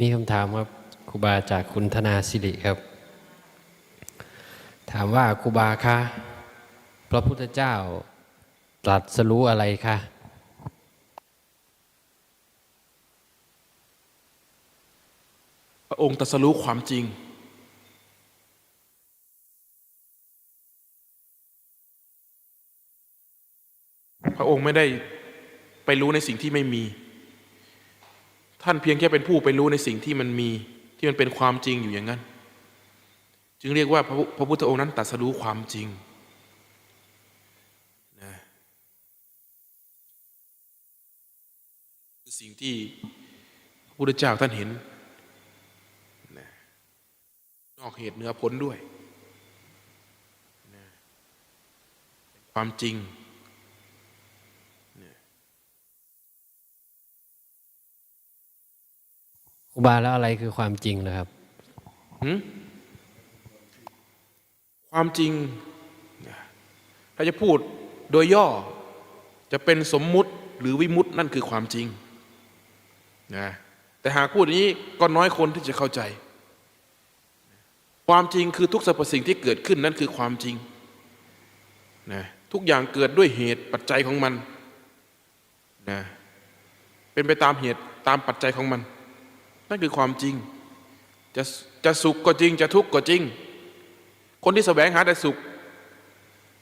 มีคำถามครับครูบาจากคุณธนาสิริครับ ถามว่าครูบาคะพระพุทธเจ้าตรัสรู้อะไรคะพระองค์ตรัสรู้ความจริง พระองค์ไม่ได้ไปรู้ในสิ่งที่ไม่มี ท่านเพียงแค่เป็นผู้ไปรู้ในสิ่งที่มันมีที่มันเป็นความจริงอยู่อย่างนั้น จึงเรียกว่าพระพุพระพุทธองค์นั้นตรัสรู้ความจริงนะคือสิ่งที่พระพุทธเจ้าท่านเห็นนอกเหตุเหนือผลด้วยนะความจริงนะ ครูบาแล้วอะไรคือความจริงนะครับความจริงถ้าจะพูดโดยย่อจะเป็นสมมุติหรือวิมุตินั่นคือความจริงนะแต่หากพูดอย่างนี้ก็น้อยคนที่จะเข้าใจ ความจริงคือทุกสรรพสิ่งที่เกิดขึ้นนั่นคือความจริงนะทุกอย่างเกิดด้วยเหตุปัจจัยของมันนะเป็นไปตามเหตุตามปัจจัยของมัน นั่นคือความจริง จะจะสุขก็จริง จะทุกข์ก็จริง คนที่แสวงหาแต่สุข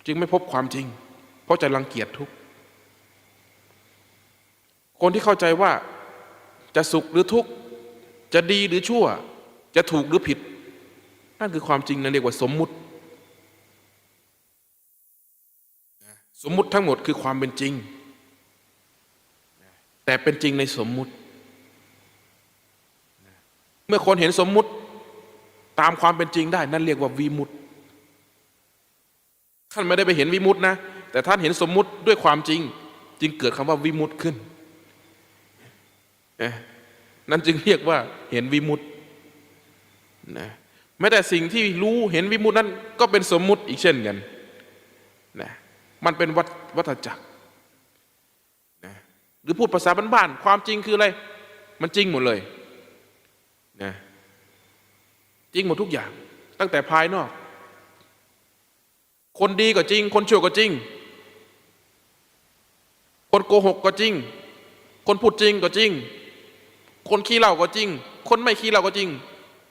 จึงไม่พบความจริง เพราะจะรังเกียจทุกข์คนที่เข้าใจว่าจะสุขหรือทุกข์ จะดีหรือชั่ว จะถูกหรือผิด นั่นคือความจริงนั่นเรียกว่าสมมุติ สมมุติทั้งหมดคือความเป็นจริง แต่เป็นจริงในสมมุติ เมื่อคนเห็นสมมุติตามความเป็นจริงได้ นั่นเรียกว่าวิมุตท่านไม่ได้ไปเห็นวิมุตนะ แต่ท่านเห็นสมมุติด้วยความจริง จึงเกิดคำว่าวิมุตขึ้นนั่นจึงเรียกว่าเห็นวิมุตนะแม้แต่สิ่งที่รู้เห็นวิมุตนั้น ก็เป็นสมมุติอีกเช่นกันนะมันเป็นวัฏวัฏจักรนะหรือพูดภาษาบ้านๆความจริงคืออะไร มันจริงหมดเลย นะจริงหมดทุกอย่าง ตั้งแต่ภายนอก คนดีก็จริง คนชั่วก็จริง คนโกหกก็จริง คนพูดจริงก็จริง คนขี้เหล้าก็จริง คนไม่ขี้เหล้าก็จริง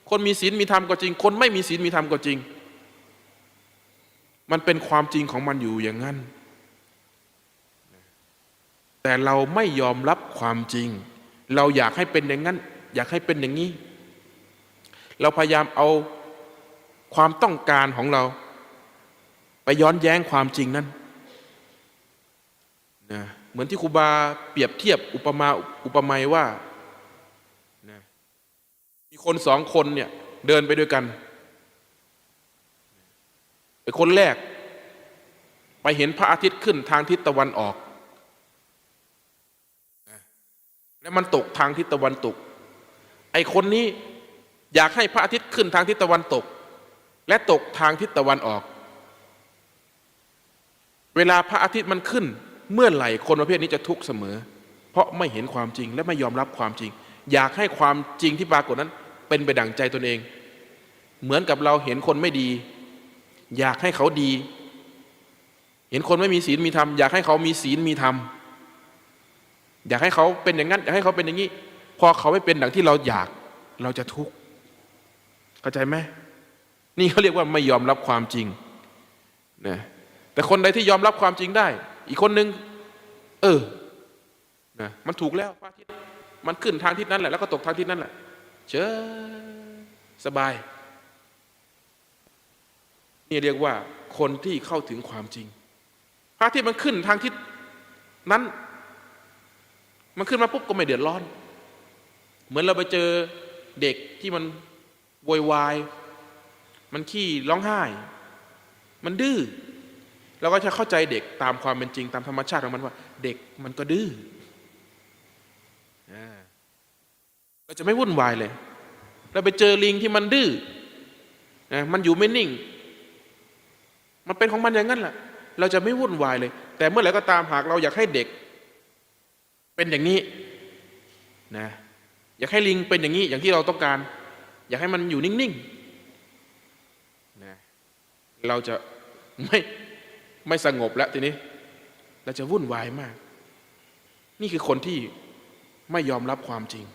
คนมีศีลมีธรรมก็จริง คนไม่มีศีลมีธรรมก็จริง มันเป็นความจริงของมันอยู่อย่างนั้น แต่เราไม่ยอมรับความจริง เราอยากให้เป็นอย่างนั้น อยากให้เป็นอย่างนี้ เราพยายามเอาความต้องการของเรา ไปย้อนแย้งความจริงนั้นนะเหมือนที่ครูบาเปรียบเทียบอุปมาอุปไมยว่านะมีคนสองคนเนี่ยเดินไปด้วยกันไอ้คนแรก ไปเห็นพระอาทิตย์ขึ้นทางทิศตะวันออกแล้วมันตกทางทิศตะวันตก ไอ้คนนี้ อยากให้พระอาทิตย์ขึ้นทางทิศตะวันตก และตกทางทิศตะวันออก เวลาพระอาทิตย์มันขึ้น เมื่อไหร่คนประเภทนี้จะทุกข์เสมอ เพราะไม่เห็นความจริงและไม่ยอมรับความจริง อยากให้ความจริงที่ปรากฏนั้น เป็นไปดั่งใจตนเอง เหมือนกับเราเห็นคนไม่ดี อยากให้เขาดี เห็นคนไม่มีศีลมีธรรมอยากให้เขามีศีลมีธรรมอยากให้เขาเป็นอย่างนั้นอยากให้เขาเป็นอย่างนี้ พอเขาไม่เป็นดังที่เราอยากเราจะทุกข์ เข้าใจไหมนี่เขาเรียกว่าไม่ยอมรับความจริงนะแต่คนใดที่ยอมรับความจริงได้ อีกคนนึง เออนะมันถูกแล้วพระอาทิตย์มันขึ้นทางทิศนั้นแหละแล้วก็ตกทางทิศนั้นแหละเชิญสบาย นี่เรียกว่าคนที่เข้าถึงความจริง พระอาทิตย์มันขึ้นทางทิศนั้น มันขึ้นมาปุ๊บก็ไม่เดือดร้อน เหมือนเราไปเจอเด็กที่มัน โวยวาย มันขี้ร้องไห้ มันดื้อเราก็จะเข้าใจเด็กตามความเป็นจริงตามธรรมชาติของมันว่า เด็กมันก็ดื้อเราจะไม่วุ่นวายเลย เราไปเจอลิงที่มันดื้อนะมันอยู่ไม่นิ่ง มันเป็นของมันอย่างนั้นแหละเราจะไม่วุ่นวายเลย แต่เมื่อไหร่ก็ตามหากเราอยากให้เด็ก เป็นอย่างนี้นะอยากให้ลิงเป็นอย่างนี้อย่างที่เราต้องการ อยากให้มันอยู่นิ่งๆนะเราจะไม่ไม่สงบแล้วทีนี้ เราจะวุ่นวายมาก นี่คือคนที่ไม่ยอมรับความจริง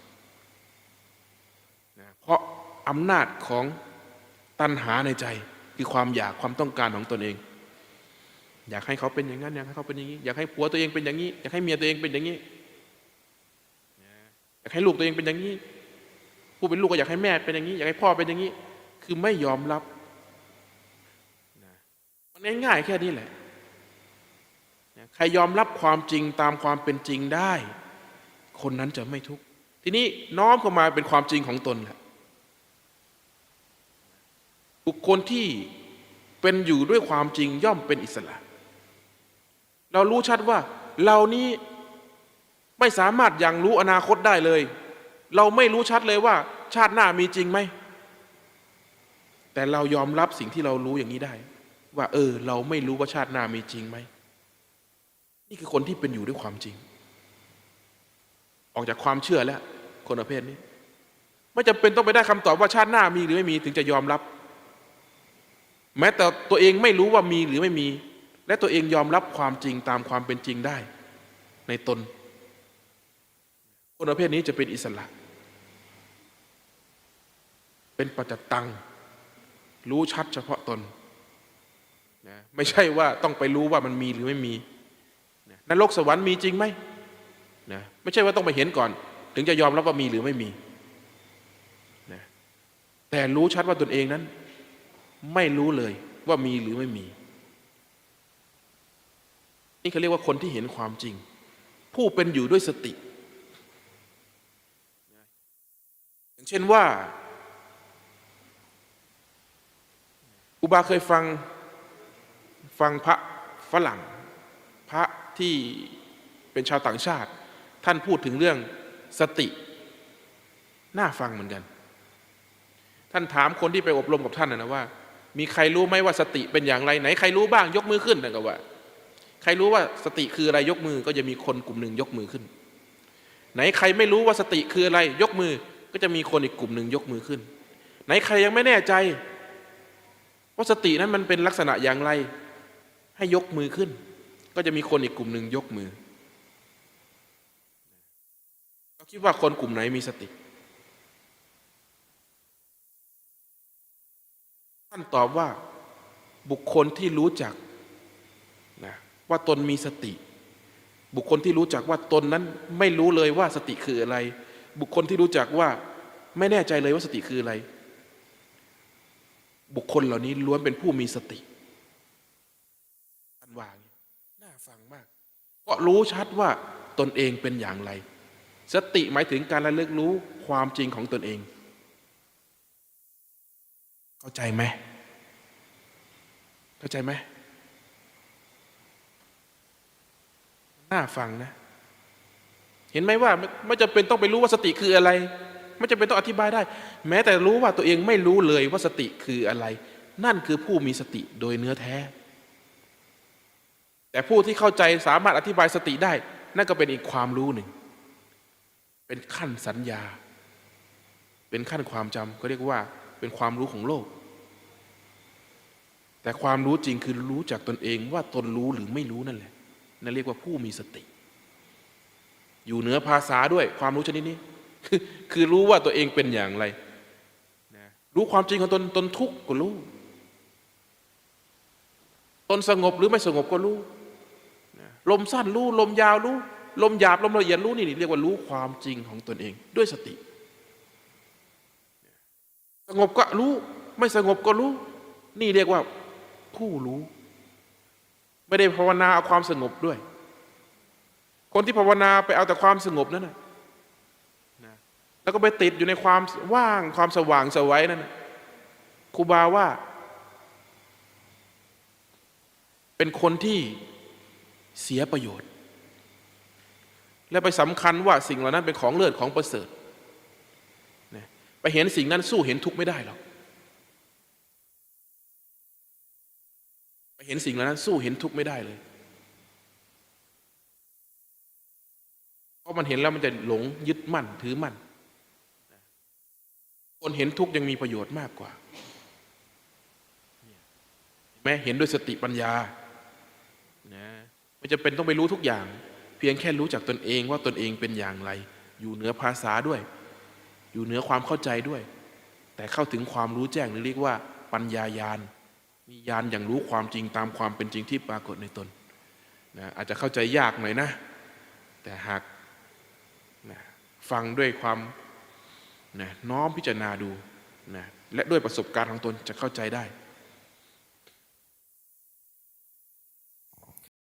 นะเพราะอำนาจของตัณหาในใจ คือความอยากความต้องการของตนเอง อยากให้เขาเป็นอย่างนั้นอยากให้เขาเป็นอย่างนี้อยากให้ผัวตัวเองเป็นอย่างนี้อยากให้เมียตัวเองเป็นอย่างนี้อยากให้ลูกตัวเองเป็นอย่างนี้ ผู้เป็นลูกก็อยากให้แม่เป็นอย่างนี้ อยากให้พ่อเป็นอย่างนี้ คือไม่ยอมรับมันง่ายๆแค่นี้แหละใครยอมรับความจริงตามความเป็นจริงได้ คนนั้นจะไม่ทุกข์ทีนี้น้อมเข้ามาเป็นความจริงของตนแหละบุคคลที่เป็นอยู่ด้วยความจริงย่อมเป็นอิสระ เรารู้ชัดว่าเรานี้ไม่สามารถยังรู้อนาคตได้เลย เราไม่รู้ชัดเลยว่า ชาติหน้ามีจริงไหม แต่เรายอมรับสิ่งที่เรารู้อย่างนี้ได้ ว่า เออ เราไม่รู้ว่าชาติหน้ามีจริงไหม นี่คือคนที่เป็นอยู่ด้วยความจริง ออกจากความเชื่อแล้ว คนประเภทนี้ ไม่จำเป็นต้องไปได้คำตอบว่าชาติหน้ามีหรือไม่มีถึงจะยอมรับ แม้แต่ตัวเองไม่รู้ว่ามีหรือไม่มี และตัวเองยอมรับความจริงตามความเป็นจริงได้ ในตนคนประเภทนี้จะเป็นอิสระ เป็นปัจจตัง รู้ชัดเฉพาะตนนะไม่ใช่ว่าต้องไปรู้ว่ามันมีหรือไม่มีนะนรกสวรรค์มีจริงไหมนะไม่ใช่ว่าต้องไปเห็นก่อน ถึงจะยอมรับว่ามีหรือไม่มีนะแต่รู้ชัดว่าตนเองนั้น ไม่รู้เลยว่ามีหรือไม่มี นี่เขาเรียกว่าคนที่เห็นความจริง ผู้เป็นอยู่ด้วยสติ อย่างเช่นว่า อุบาเคยฟังฟังพระฝรั่ง พระที่เป็นชาวต่างชาติ ท่านพูดถึงเรื่องสติ น่าฟังเหมือนกัน ท่านถามคนที่ไปอบรมกับท่านนะว่า มีใครรู้ไหมว่าสติเป็นอย่างไรไหนใครรู้บ้างยกมือขึ้นนะก็ว่า ใครรู้ว่าสติคืออะไรยกมือก็จะมีคนกลุ่มหนึ่งยกมือขึ้น ไหนใครไม่รู้ว่าสติคืออะไรยกมือก็จะมีคนอีกกลุ่มหนึ่งยกมือขึ้น ไหนใครยังไม่แน่ใจ ว่าสตินั้นมันเป็นลักษณะอย่างไร ให้ยกมือขึ้น ก็จะมีคนอีกกลุ่มหนึ่งยกมือเราคิดว่าคนกลุ่มไหนมีสติ ท่านตอบว่าบุคคลที่รู้จักนะว่าตนมีสติ บุคคลที่รู้จักว่าตนนั้นไม่รู้เลยว่าสติคืออะไร บุคคลที่รู้จักว่าไม่แน่ใจเลยว่าสติคืออะไร บุคคลเหล่านี้ล้วนเป็นผู้มีสติท่านวางน่าฟังมาก เพราะรู้ชัดว่าตนเองเป็นอย่างไร สติหมายถึงการระลึกรู้ความจริงของตนเอง เข้าใจไหมเข้าใจไหมน่าฟังนะ เห็นไหมว่าไม่จำเป็นต้องไปรู้ว่าสติคืออะไร ไม่จำเป็นต้องอธิบายได้ แม้แต่รู้ว่าตัวเองไม่รู้เลยว่าสติคืออะไร นั่นคือผู้มีสติโดยเนื้อแท้ แต่ผู้ที่เข้าใจสามารถอธิบายสติได้ นั่นก็เป็นอีกความรู้หนึ่ง เป็นขั้นสัญญา เป็นขั้นความจำก็เรียกว่าเป็นความรู้ของโลก แต่ความรู้จริงคือรู้จากตนเองว่าตนรู้หรือไม่รู้นั่นแหละนั่นเรียกว่าผู้มีสติ อยู่เหนือภาษาด้วยความรู้ชนิดนี้ คือคือรู้ว่าตัวเองเป็นอย่างไรนะรู้ความจริงของตนตนทุกข์ก็รู้ ตนสงบหรือไม่สงบก็รู้นะลมสั้นรู้ ลมยาวรู้ ลมหยาบลมละเอียดรู้นี่เรียกว่ารู้ความจริงของตนเอง ด้วยสติ สงบก็รู้ ไม่สงบก็รู้ นี่เรียกว่าผู้รู้ ไม่ได้ภาวนาเอาความสงบด้วย คนที่ภาวนาไปเอาแต่ความสงบนั่นนะนะ แล้วก็ไปติดอยู่ในความว่างความสว่างสวัยนั่นครูบาว่า เป็นคนที่เสียประโยชน์ และไปสำคัญว่าสิ่งเหล่านั้นเป็นของเลิศของประเสริฐไปเห็นสิ่งนั้นสู้เห็นทุกข์ไม่ได้หรอกไปเห็นสิ่งเหล่านั้นสู้เห็นทุกข์ไม่ได้เลยเพราะมันเห็นแล้วมันจะหลงยึดมั่นถือมั่น คนเห็นทุกข์ยังมีประโยชน์มากกว่าแม้เห็นด้วยสติปัญญานะไม่จำเป็นต้องไปรู้ทุกอย่าง เพียงแค่รู้จักตนเองว่าตนเองเป็นอย่างไร อยู่เหนือภาษาด้วย อยู่เหนือความเข้าใจด้วย แต่เข้าถึงความรู้แจ้งหรือเรียกว่า ปัญญายานมียานอย่างรู้ความจริงตามความเป็นจริงที่ปรากฏในตนนะอาจจะเข้าใจยากหน่อยนะ แต่หากนะฟังด้วยความ นะน้อมพิจารณาดูนะและด้วยประสบการณ์ของตนจะเข้าใจได้